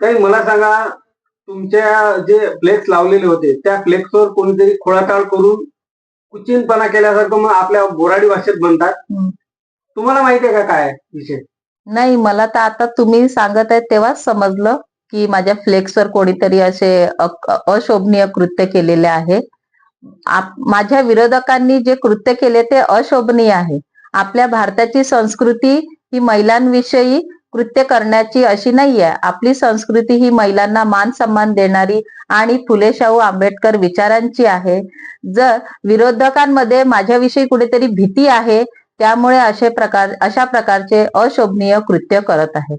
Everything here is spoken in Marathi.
ताई मला सांगा तुमच्या जे फ्लेक्स लावलेले होते त्या फ्लेक्सवर कोणीतरी खोळाताळ करून कुचिनपणा केल्यासारखं मग आपल्या बोराडी भाषेत म्हणतात. तुम्हाला माहिती आहे का काय विषय? नाही मला तर आता तुम्ही सांगत आहे तेव्हाच समजलं की माझ्या फ्लेक्सवर कोणीतरी असे अशोभनीय कृत्य केलेले आहे. माझ्या विरोधकांनी जे कृत्य केले ते अशोभनीय आहे. आपल्या भारताची संस्कृती ही महिलांविषयी कृत्य करण्याची अशी नाहीये. आपली संस्कृती ही महिलांना मान सन्मान देणारी आणि फुले शाहू आंबेडकर विचारांची आहे. जर विरोधकांमध्ये माझ्याविषयी कुठेतरी भीती आहे त्यामुळे असे प्रकार अशा प्रकारचे अशोभनीय कृत्य करत आहे.